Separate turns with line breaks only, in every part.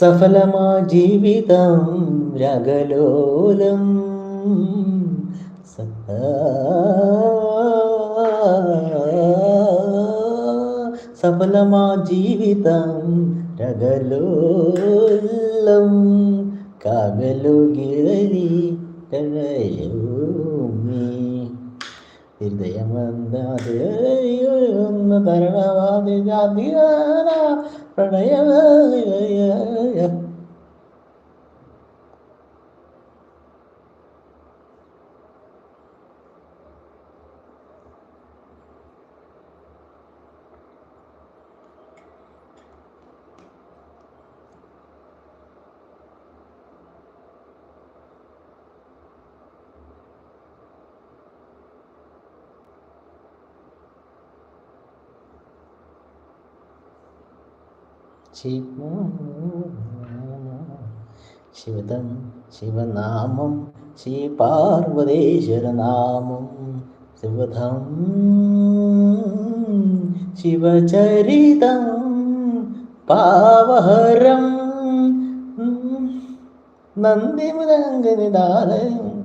സഫലമാ ജീവിതം രഗലോലം. സഫലമാ ജീവിതം രഗലോലം. കകലു ഗിരി ഹൃദയമന്ദ തരണവാദി ജാതി പ്രണയ ശിവതം ശിവനാമം ശ്രീ പാർവതേശ്വരനാമം ശിവധം ശിവചരിതം പാവഹരം നന്ദിമുദംഗനിദാലയം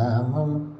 um,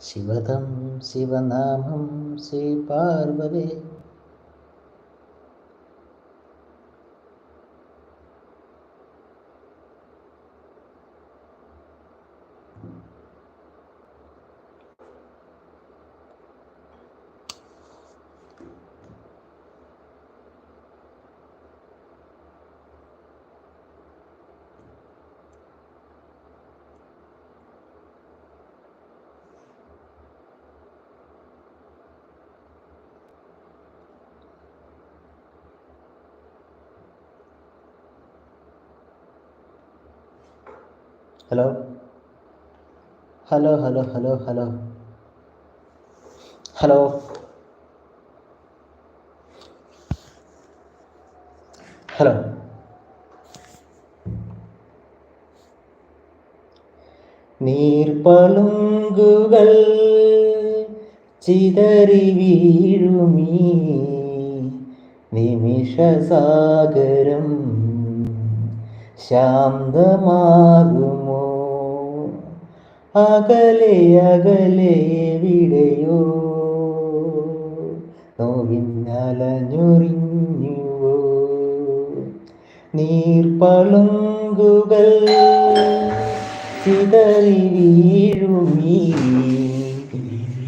ശിവതം ശിവനാമം Shri hello? Hello hello hello hello. Hello? Hello? നീർപ്പളുങ്കുകൾ ചിതറി വീഴുമീ നിമിഷസാഗരം ശാന്തമാകുമോ? അകലെ അകലെ എവിടെയോ. നോവിഞ്ഞലഞ്ഞൊറിഞ്ഞുവോ നീർപ്പളുങ്കുകൾ ചിതറി വീഴുമീ.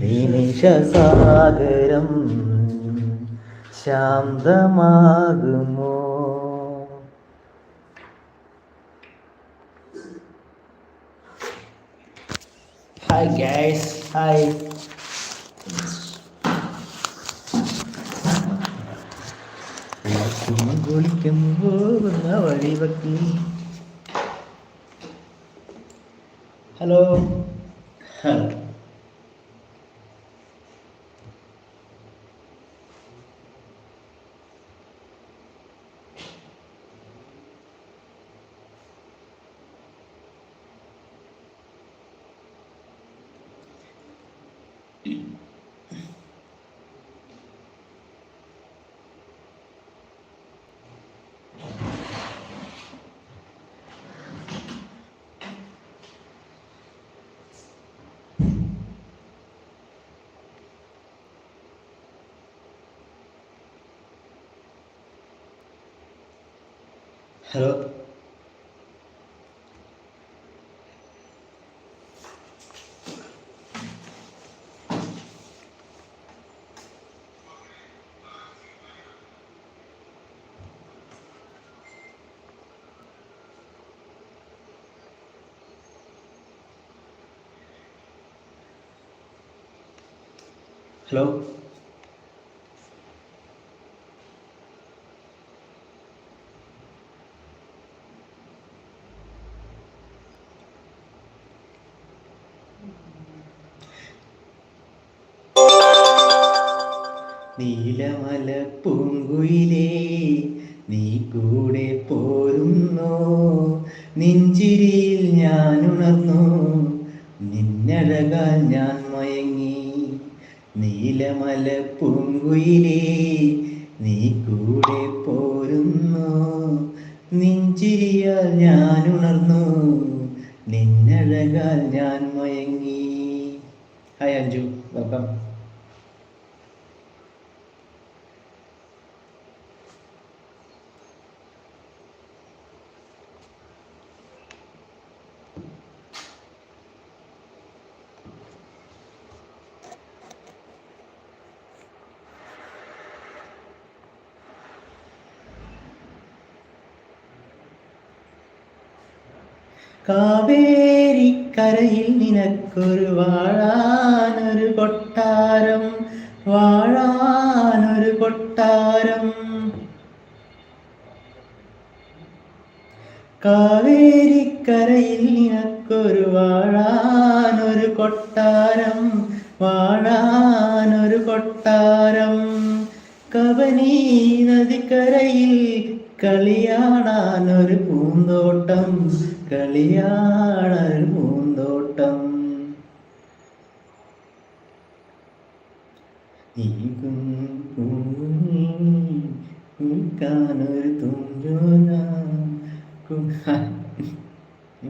നിമിഷസാഗരം ശാന്തമാകുമോ. Hi guys. Hi. Hello. Hello. Hello hello Neelamala പൂങ്കുയിലേ നീ കൂടെ പോരുന്നു. നെഞ്ചിരിയിൽ ഞാൻ ഉണർന്നു നിന്നഴകാൽ ഞാൻ മയങ്ങി. നീലമല പൂങ്കുയിലേ നീ കൂടെ പോരുന്നു. നെഞ്ചിരിയാൽ ഞാൻ ഉണർന്നു നിന്നഴകാൽ ഞാൻ മയങ്ങി. Hi Anju welcome. കാവേരി കരയിൽ നിനക്കൊരു വാഴാനൊരു കൊട്ടാരം വാഴാനൊരു കൊട്ടാരം. കാവേരിക്കരയിൽ നിനക്കൊരു വാഴാനൊരു കൊട്ടാരം വാഴാനൊരു കൊട്ടാരം. കവനി നദിക്കരയിൽ കളിയാടാനൊരു പൂന്തോട്ടം കളിയാടാനൊരു പൂന്തോട്ടം. നീക്കും പൂക്കാനൊരു തുഞ്ചോന.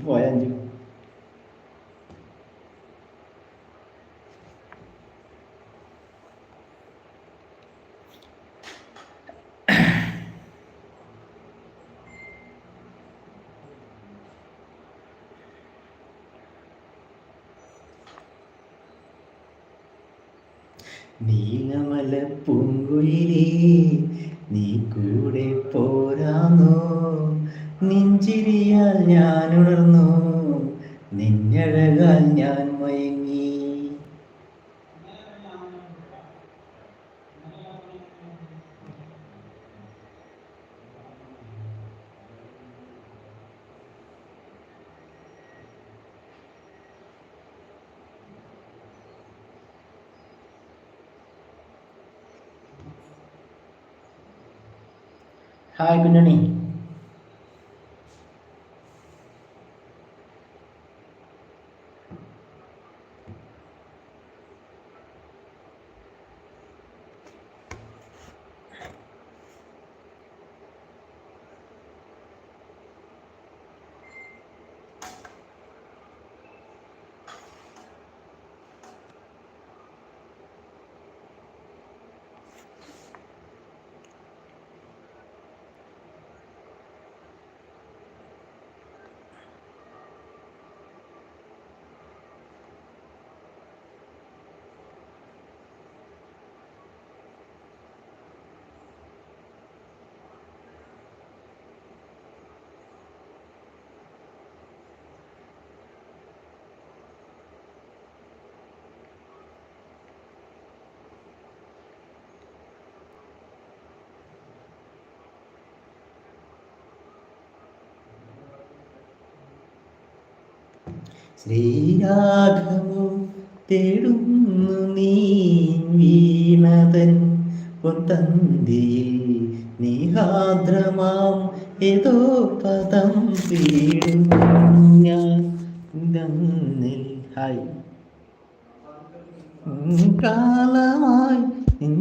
പോയ അഞ്ചു നീലമല പൂങ്കുയിലേ നീ കൂടെ പോരാന്നോ. നെഞ്ചിരിയാൽ ഞാൻ ഉണർന്നു. നിന്നഴകാൽ ഞാൻ മയങ്ങി ഹായ് കുഞ്ഞണി ശ്രീരാഘവോ തേടുന്നു നീ വീണതൻ പൊന്തന്തിയിൽ നിഹാദ്രമാം ഏതോ പദം തേടും ഞാൻ ഹായ് കാലമായി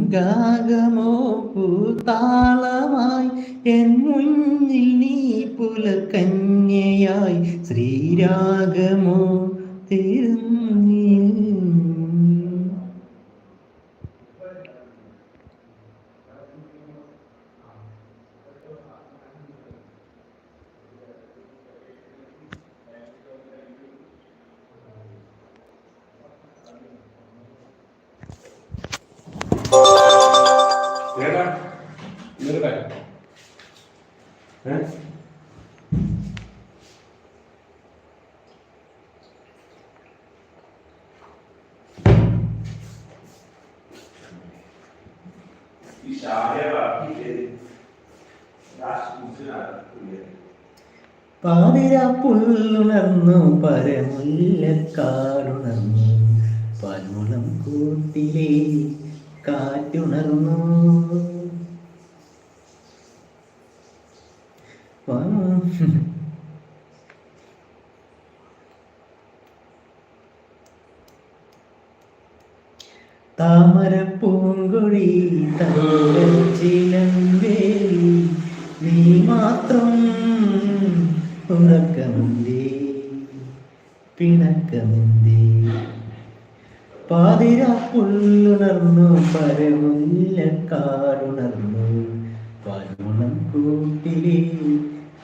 ഗാഗമോ പൂത്താളമായി എൻ മുന്നിൽ നീ പുലക്കന്യയായി ശ്രീരാഗമോ തിരുന്നി
ഇന്നലെ ഏ? ഈ ശാലയാക്കി
പാതിര പുല്ലുണർന്നു പരമുല്ലക്കാടുണർന്നു പന്മുളം കൂട്ടിലെ കാറ്റുണർന്നു. താമര പൂങ്കുഴി ചിലമ്പേലി നീ മാത്രം ഉറക്കമുണ്ടേ പിണക്കമുണ്ടേ പാതിര പുല്ലുണർന്നു പരമുല്ല കാടുണർന്നു പരുണം കൂട്ടിലെ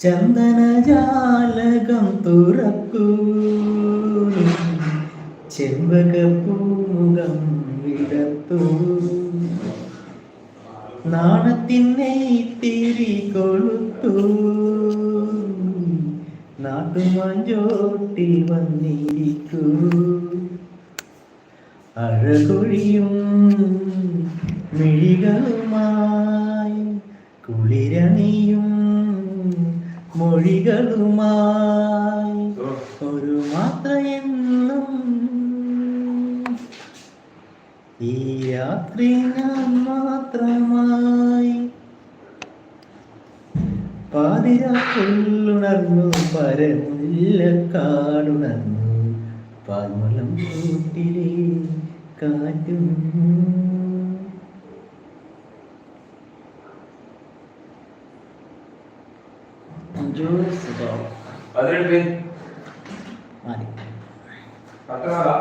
ചന്ദനജാലകം തുറക്കൂ. ചെമ്പകപ്പൂമുഖം വിടത്തൂ. നാണത്തിനെ തിരി കൊളുത്തു. നാട്ടുമാഞ്ചോട്ടിൽ വന്നിരിക്കൂ. അഴകൊഴിയും മിഴികളുമായി കുളിരണിയും മൊഴികളുമായി ഒരു മാത്രയെന്നും ഈ രാത്രി ഞാൻ മാത്രമായി പാതിരാണർന്നു പരമുല്ല പരമുല്ലക്കാടുണർന്നു പാൽമലം കൂട്ടിലേ കാറ്റും జూస్
డాగ్
అదేంటి
పేరు
మరి
కత్తనారా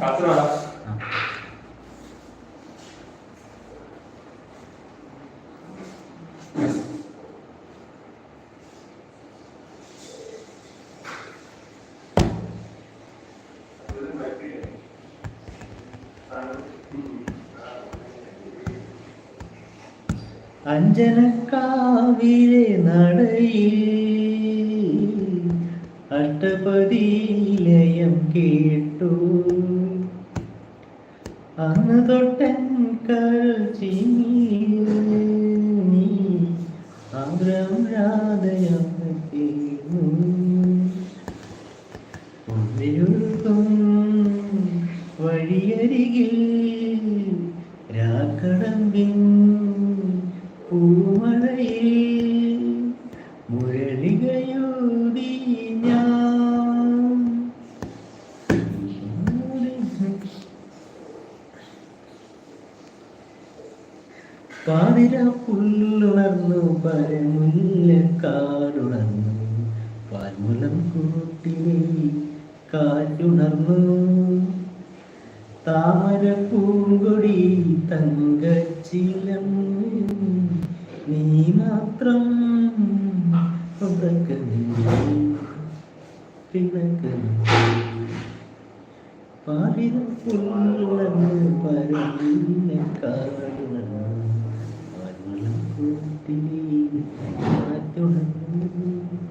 కత్తనారా അഞ്ജനക്കാവിലെ നടയിൽ അഷ്ടപതിലയം കേട്ടു. അന്ന് തൊട്ടൻ മാത്രം പാറിത പുല്ലെന്ന് പറഞ്ഞില്ല കാണണം മറ്റുടങ്ങും